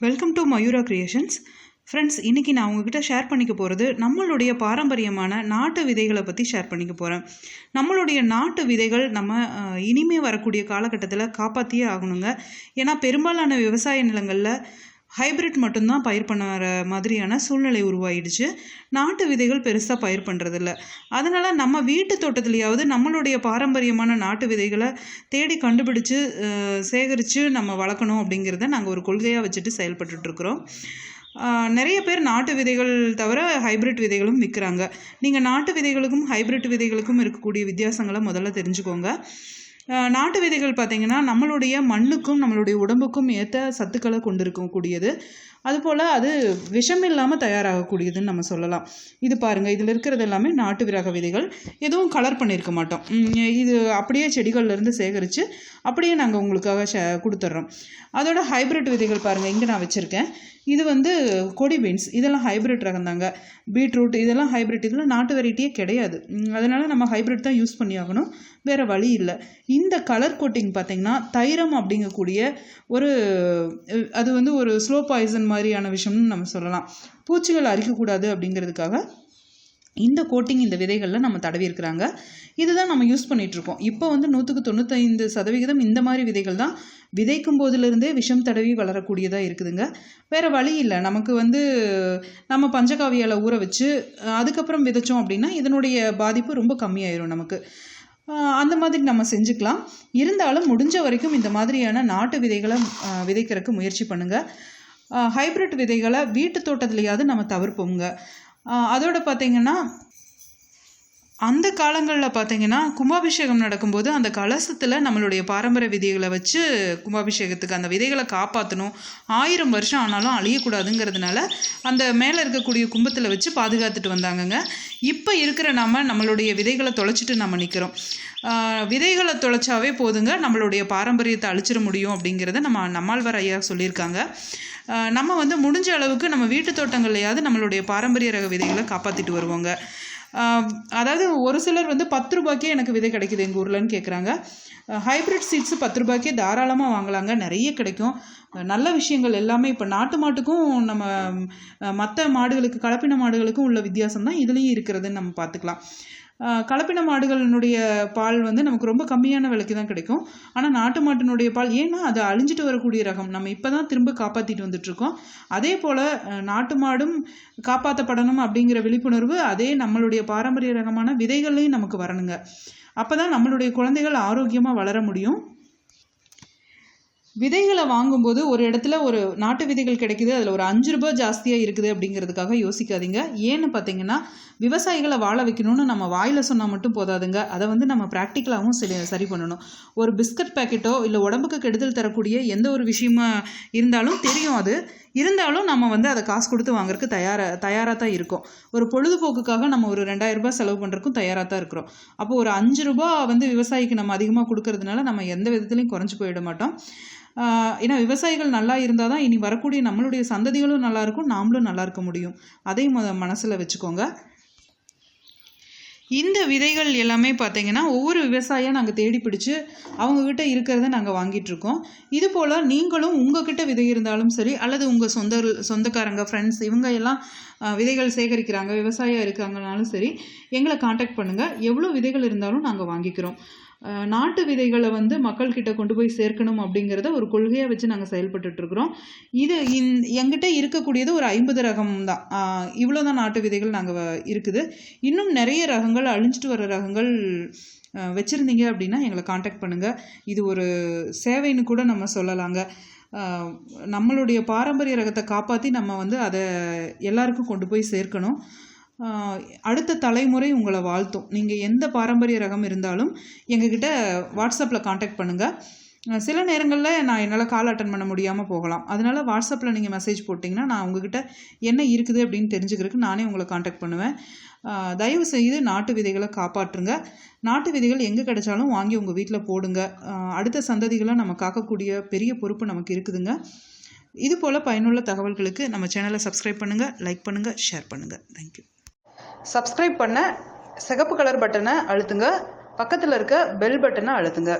Welcome to Mayura creations friends இன்றைக்கி நான் உங்ககிட்ட ஷேர் பண்ணிக்க போகிறது நம்மளுடைய பாரம்பரியமான நாட்டு விதைகளை பற்றி ஷேர் பண்ணிக்க போகிறேன் நம்மளுடைய நாட்டு விதைகள் நம்ம இனிமே வரக்கூடிய காலகட்டத்தில் காப்பாற்றியே ஆகணுங்க. ஏன்னா பெரும்பாலான விவசாய நிலங்களில் ஹைபிரிட் மட்டும்தான் பயிர் பண்ணுற மாதிரியான சூழ்நிலை உருவாயிடுச்சு. நாட்டு விதைகள் பெருசாக பயிர் பண்ணுறதில்ல அதனால் நம்ம வீட்டு தோட்டத்துலையாவது நம்மளுடைய பாரம்பரியமான நாட்டு விதைகளை தேடி கண்டுபிடிச்சு சேகரித்து நம்ம வளர்க்கணும் அப்படிங்கிறத நாங்கள் ஒரு கொள்கையாக வச்சுட்டு செயல்பட்டுட்ருக்குறோம். நிறைய பேர் நாட்டு விதைகள் தவிர ஹைபிரிட் விதைகளும் விற்கிறாங்க நீங்கள் நாட்டு விதைகளுக்கும் ஹைபிரிட் விதைகளுக்கும் இருக்கக்கூடிய வித்தியாசங்களை முதல்ல தெரிஞ்சுக்கோங்க. நாட்டு விதைகள் பார்த்திங்கன்னா நம்மளுடைய மண்ணுக்கும் நம்மளுடைய உடம்புக்கும் ஏற்ற சத்துக்களை கொண்டு இருக்கக்கூடியது அதுபோல் அது விஷம் இல்லாமல் தயாராகக்கூடியதுன்னு நம்ம சொல்லலாம். இது பாருங்கள் இதில் இருக்கிறது எல்லாமே நாட்டு விரக விதைகள். எதுவும் கலர் பண்ணியிருக்க மாட்டோம். இது அப்படியே செடிகள்லேருந்து சேகரித்து அப்படியே நாங்கள் உங்களுக்காக ஷே கொடுத்துட்றோம். அதோட ஹைபிரிட் விதைகள் பாருங்கள் இங்கே நான் வச்சுருக்கேன். இது வந்து கொடி பீன்ஸ். இதெல்லாம் ஹைபிரிட் ரகம் தாங்க. பீட்ரூட் இதெல்லாம் ஹைப்ரிட் இதெல்லாம் நாட்டு வெரைட்டியே கிடையாது. அதனால் நம்ம ஹைபிரிட் தான் யூஸ் பண்ணி ஆகணும். வேறு வழி இல்லை. இந்த கலர் கோட்டிங் பார்த்தீங்கன்னா தைரம் அப்படிங்கக்கூடிய ஒரு அது வந்து ஒரு ஸ்லோ பாய்சன் மாதிரியான விஷயம்னு நம்ம சொல்லலாம். பூச்சிகள் அரிக்கக்கூடாது அப்படிங்கிறதுக்காக இந்த கோட்டிங் இந்த விதைகளில் நம்ம தடவி இருக்கிறாங்க. இதுதான் நம்ம யூஸ் பண்ணிகிட்ருக்கோம் இப்போ வந்து நூற்றுக்கு தொண்ணூத்தைந்து சதவிகிதம் இந்த மாதிரி விதைகள் தான் விதைக்கும் போதிலிருந்தே விஷம் தடவி வளரக்கூடியதாக இருக்குதுங்க. வேறு வழி இல்லை. நமக்கு வந்து நம்ம பஞ்சகாவியால் ஊற வச்சு அதுக்கப்புறம் விதைச்சோம் அப்படின்னா இதனுடைய பாதிப்பு ரொம்ப கம்மியாயிரும் நமக்கு. அந்த மாதிரி நம்ம செஞ்சுக்கலாம். இருந்தாலும் முடிஞ்ச வரைக்கும் இந்த மாதிரியான நாட்டு விதைகளை விதைக்கிறதுக்கு முயற்சி பண்ணுங்கள் ஹைபிரிட் விதைகளை வீட்டு தோட்டத்துலையாவது நம்ம தவிர்ப்போங்க அதோட பார்த்தீங்கன்னா அந்த காலங்களில் பார்த்தீங்கன்னா கும்பாபிஷேகம் நடக்கும்போது அந்த கலசத்தில் நம்மளுடைய பாரம்பரிய விதைகளை வச்சு கும்பாபிஷேகத்துக்கு அந்த விதைகளை காப்பாற்றணும் ஆயிரம் வருஷம் ஆனாலும் அழியக்கூடாதுங்கிறதுனால அந்த மேலே இருக்கக்கூடிய கும்பத்தில் வச்சு பாதுகாத்துட்டு வந்தாங்கங்க. இப்போ இருக்கிற நாம நம்மளுடைய விதைகளை தொலைச்சிட்டு நம்ம நிற்கிறோம் விதைகளை தொலைச்சாவே போதுங்க நம்மளுடைய பாரம்பரியத்தை அழிச்சிட முடியும் அப்படிங்கிறத நம்ம நம்மாழ்வார் ஐயா சொல்லியிருக்காங்க. நம்ம வந்து முடிஞ்ச அளவுக்கு நம்ம வீட்டு தோட்டங்கள்லையாவது நம்மளுடைய பாரம்பரிய ரக விதைகளை காப்பாற்றிட்டு வருவோங்க. அதாவது ஒரு சிலர் வந்து பத்து ரூபாய்க்கே எனக்கு விதை கிடைக்குது எங்கள் ஊர்லன்னு கேட்குறாங்க ஹைப்ரிட் சீட்ஸு பத்து ரூபாய்க்கே தாராளமாக வாங்கலாங்க நிறைய கிடைக்கும். நல்ல விஷயங்கள் எல்லாமே இப்போ நாட்டு மாட்டுக்கும் நம்ம மற்ற மாடுகளுக்கு கலப்பின மாடுகளுக்கும் உள்ள வித்தியாசம் தான் இதுலேயும் இருக்கிறதுன்னு நம்ம பார்த்துக்கலாம். கலப்பின மாடுகளினுடைய பால் வந்து நமக்கு ரொம்ப கம்மியான விலைக்கு தான் கிடைக்கும். ஆனால் நாட்டு மாட்டினுடைய பால் ஏன்னா அது அழிஞ்சிட்டு வரக்கூடிய ரகம். நம்ம இப்போ தான் திரும்ப காப்பாற்றிட்டு வந்துட்ருக்கோம் அதே போல் நாட்டு மாடும் காப்பாற்றப்படணும் அப்படிங்கிற விழிப்புணர்வு அதே நம்மளுடைய பாரம்பரிய ரகமான விதைகள்லையும் நமக்கு வரணுங்க. அப்போ தான் நம்மளுடைய குழந்தைகள் ஆரோக்கியமாக வளர முடியும். விதைகளை வாங்கும்போது ஒரு இடத்துல ஒரு நாட்டு விதைகள் கிடைக்குது அதில் ஒரு அஞ்சு ரூபாய் ஜாஸ்தியாக இருக்குது அப்படிங்கிறதுக்காக யோசிக்காதீங்க. ஏன்னு பார்த்தீங்கன்னா விவசாயிகளை வாழ வைக்கணும்னு நம்ம வாயில் சொன்னால் மட்டும் போதாதுங்க. அதை வந்து நம்ம ப்ராக்டிக்கலாகவும் சரி சரி பண்ணணும். ஒரு பிஸ்கட் பேக்கெட்டோ இல்லை உடம்புக்கு கெடுதல் தரக்கூடிய எந்த ஒரு விஷயமா இருந்தாலும் தெரியும் அது. இருந்தாலும் நம்ம வந்து அதை காசு கொடுத்து வாங்குறதுக்கு தயாராக தயாராக தான் இருக்கும். ஒரு பொழுதுபோக்குக்காக நம்ம ஒரு ரெண்டாயிரம் ரூபாய் செலவு பண்ணுறதுக்கும் தயாராக தான் இருக்கிறோம். அப்போ ஒரு அஞ்சு ரூபா வந்து விவசாயிக்கு நம்ம அதிகமாக கொடுக்கறதுனால நம்ம எந்த விதத்துலையும் குறைஞ்சி போயிட மாட்டோம். ஏன்னா விவசாயிகள் நல்லா இருந்தால் தான் இனி வரக்கூடிய நம்மளுடைய சந்ததிகளும் நல்லா இருக்கும் நாமளும் நல்லா இருக்க முடியும். அதையும் மனசில் வச்சுக்கோங்க. இந்த விதைகள் எல்லாமே பார்த்தீங்கன்னா ஒவ்வொரு விவசாயியாக நாங்கள் தேடி பிடிச்சு அவங்கக்கிட்ட இருக்கிறத நாங்கள் வாங்கிட்டுருக்கோம் இது போல் நீங்களும் உங்ககிட்ட விதை இருந்தாலும் சரி அல்லது உங்கள் சொந்த சொந்தக்காரங்க ஃப்ரெண்ட்ஸ் இவங்க எல்லாம் விதைகள் சேகரிக்கிறாங்க விவசாயம் இருக்காங்கனாலும் சரி எங்களை காண்டாக்ட் பண்ணுங்கள் எவ்வளோ விதைகள் இருந்தாலும் நாங்கள் வாங்கிக்கிறோம். நாட்டு விதைகளை வந்து மக்கள்கிட்ட கொண்டு போய் சேர்க்கணும் அப்படிங்கிறத ஒரு கொள்கையாக வச்சு நாங்கள் செயல்பட்டுட்டு இருக்கிறோம் இது இந் எங்கிட்ட இருக்கக்கூடியது ஒரு ஐம்பது ரகம் தான். இவ்வளோ தான் நாட்டு விதைகள் நாங்கள் இருக்குது. இன்னும் நிறைய ரகங்கள் அழிஞ்சிட்டு வர ரகங்கள் வச்சுருந்தீங்க அப்படின்னா எங்களை காண்டாக்ட் பண்ணுங்கள் இது ஒரு சேவைன்னு கூட நம்ம சொல்லலாங்க. நம்மளுடைய பாரம்பரிய ரகத்தை காப்பாற்றி நம்ம வந்து அதை எல்லாருக்கும் கொண்டு போய் சேர்க்கணும். அடுத்த தலைமுறை உங்களை வாழ்த்தும். நீங்கள் எந்த பாரம்பரிய ரகம் இருந்தாலும் எங்ககிட்ட வாட்ஸ்அப்பில் காண்டாக்ட் பண்ணுங்கள் சில நேரங்களில் நான் என்னால் கால் அட்டன் பண்ண முடியாமல் போகலாம். அதனால் வாட்ஸ்அப்பில் நீங்கள் மெசேஜ் போட்டிங்கன்னா நான் உங்ககிட்ட என்ன இருக்குது அப்படின்னு தெரிஞ்சுக்கிறதுக்கு நானே உங்களை காண்டாக்ட் பண்ணுவேன். தயவு செய்து நாட்டு விதைகளை காப்பாற்றுங்க. நாட்டு விதைகள் எங்கே கிடைச்சாலும் வாங்கி உங்கள் வீட்டில் போடுங்க. அடுத்த சந்ததிகளை நம்ம காக்கக்கூடிய பெரிய பொறுப்பு நமக்கு இருக்குதுங்க. இது போல் பயனுள்ள தகவல்களுக்கு நம்ம சேனலை சப்ஸ்கிரைப் பண்ணுங்கள் லைக் பண்ணுங்கள் ஷேர் பண்ணுங்கள் தேங்க்யூ சப்ஸ்கிரைப் பண்ண சிகப்பு கலர் பட்டனை அழுத்துங்க. பக்கத்தில் இருக்க பெல் பட்டனை அழுத்துங்க.